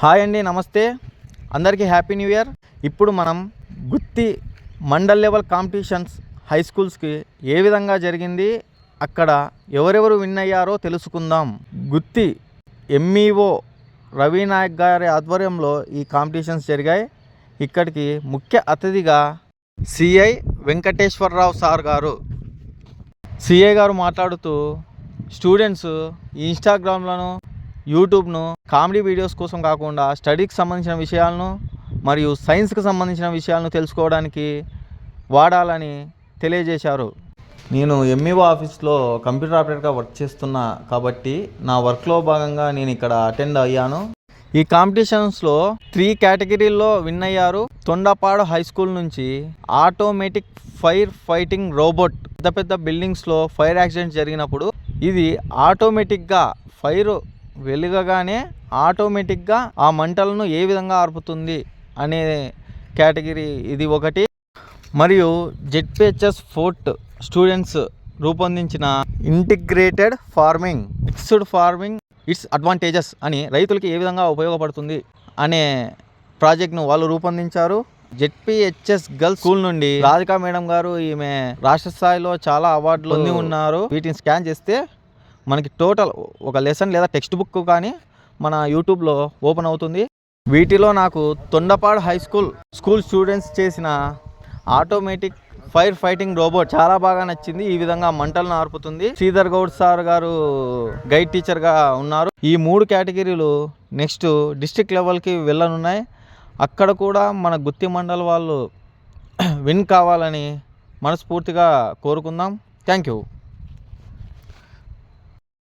Hi అండి నమస్తే. అందరికీ హ్యాపీ న్యూ ఇయర్. ఇప్పుడు మనం Gutti mandal level competitions high స్కూల్స్కి ఏ విధంగా జరిగింది అక్కడ ఎవరెవరు విన్ అయ్యారో తెలుసుకుందాం. గుత్తి ఎంఈఓ రవి నాయక్ గారి ఆధ్వర్యంలో ఈ కాంపిటీషన్స్ జరిగాయి. ఇక్కడికి ముఖ్య అతిథిగా సిఐ వెంకటేశ్వరరావు సార్ గారు. సిఐ గారు మాట్లాడుతూ స్టూడెంట్స్ ఈ ఇన్స్టాగ్రామ్లను యూట్యూబ్ను కామెడీ వీడియోస్ కోసం కాకుండా స్టడీకి సంబంధించిన విషయాలను మరియు సైన్స్కి సంబంధించిన విషయాలను తెలుసుకోవడానికి వాడాలని తెలియజేశారు. నేను ఎంఈఓ ఆఫీస్లో కంప్యూటర్ ఆపరేటర్గా వర్క్ చేస్తున్నా కాబట్టి నా వర్క్లో భాగంగా నేను ఇక్కడ అటెండ్ అయ్యాను. ఈ కాంపిటీషన్స్లో త్రీ కేటగిరీల్లో విన్ అయ్యారు. తొండపాడు హై స్కూల్ నుంచి ఆటోమేటిక్ ఫైర్ ఫైటింగ్ రోబోట్ పెద్ద పెద్ద బిల్డింగ్స్లో ఫైర్ యాక్సిడెంట్ జరిగినప్పుడు ఇది ఆటోమేటిక్గా ఫైర్ వెలుగగానే ఆటోమేటిక్గా ఆ మంటలను ఏ విధంగా ఆర్పుతుంది అనే కేటగిరీ ఇది ఒకటి. మరియు జెడ్పిహెచ్ఎస్ ఫోర్ట్ స్టూడెంట్స్ రూపొందించిన integrated farming mixed farming its advantages అని రైతులకి ఏ విధంగా ఉపయోగపడుతుంది అనే ప్రాజెక్ట్ను వాళ్ళు రూపొందించారు. జెడ్పిహెచ్ఎస్ గర్ల్స్ స్కూల్ నుండి రాధికా మేడం గారు ఈమె రాష్ట్ర స్థాయిలో చాలా అవార్డులు పొంది ఉన్నారు. వీటిని స్కాన్ చేస్తే మనకి టోటల్ ఒక లెసన్ లేదా టెక్స్ట్ బుక్ కానీ మన యూట్యూబ్లో ఓపెన్ అవుతుంది. వీటిలో నాకు Tondapadu high school school students చేసిన ఆటోమేటిక్ ఫైర్ ఫైటింగ్ రోబోట్ చాలా బాగా నచ్చింది. ఈ విధంగా మంటలను ఆర్పుతుంది. శ్రీధర్ గౌడ్ సార్ గారు గైడ్ టీచర్గా ఉన్నారు. ఈ మూడు కేటగిరీలు నెక్స్ట్ డిస్టిక్ లెవెల్కి వెళ్ళనున్నాయి. అక్కడ కూడా మన గుత్తి మండల్ వాళ్ళు విన్ కావాలని మనస్ఫూర్తిగా కోరుకుందాం. Thank you.